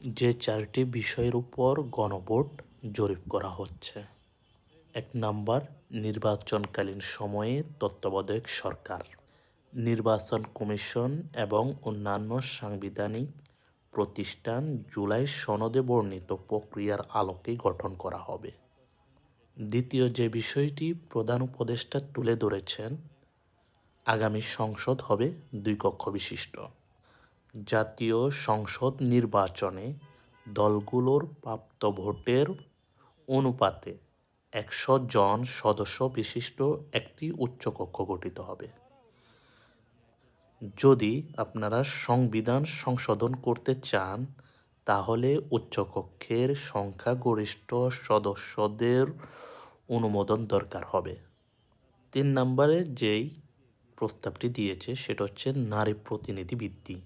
যে চারটি বিষয়ের উপর গণভোট জরিপ করা হচ্ছে। এক নাম্বার, নির্বাচনকালীন সময়ে তত্ত্বাবধায়ক সরকার। নির্বাচন কমিশন এবং অন্যান্য সাংবিধানিক প্রতিষ্ঠান জুলাই সনদে বর্ণিত প্রক্রিয়ার আলোকে গঠন করা হবে। দ্বিতীয় যে বিষয়টি প্রধান উপদেষ্টা তুলে ধরেছেন, আগামী সংসদ হবে দুই কক্ষ বিশিষ্ট। জাতীয় সংসদ নির্বাচনে দলগুলোর প্রাপ্ত ভোটের অনুপাতে একশো জন সদস্য বিশিষ্ট একটি উচ্চকক্ষ গঠিত হবে। যদি আপনারা সংবিধান সংশোধন করতে চান, তাহলে উচ্চকক্ষের সংখ্যাগরিষ্ঠ সদস্যদের অনুমোদন দরকার হবে। তিন নম্বরে যেই প্রস্তাবটি দিয়েছে, সেটা হচ্ছে নারী প্রতিনিধি বৃদ্ধি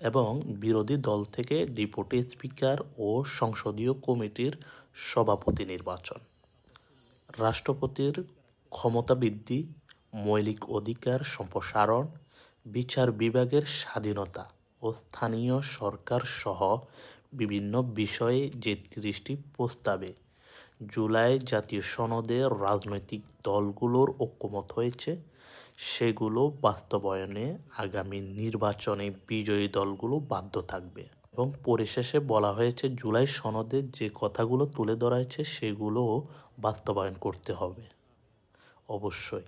এবং বিরোধী দল থেকে ডিপুটি স্পিকার ও সংসদীয় কমিটির সভাপতি নির্বাচন। রাষ্ট্রপতির ক্ষমতা বৃদ্ধি, মৌলিক অধিকার সম্প্রসারণ, বিচার বিভাগের স্বাধীনতা ও স্থানীয় সরকার সহ বিভিন্ন বিষয়ে যে তিরিশটি প্রস্তাবে জুলাই জাতীয় সনদে রাজনৈতিক দলগুলোর ঐক্যমত হয়েছে। সেগুলো বাস্তবায়নে আগামী নির্বাচনে বিজয়ী দলগুলো বাধ্য থাকবে। এবং পরিশেষে বলা হয়েছে, জুলাই সনদে যে কথাগুলো তুলে ধরা হয়েছে, সেগুলো বাস্তবায়ন করতে হবে। অবশ্যই।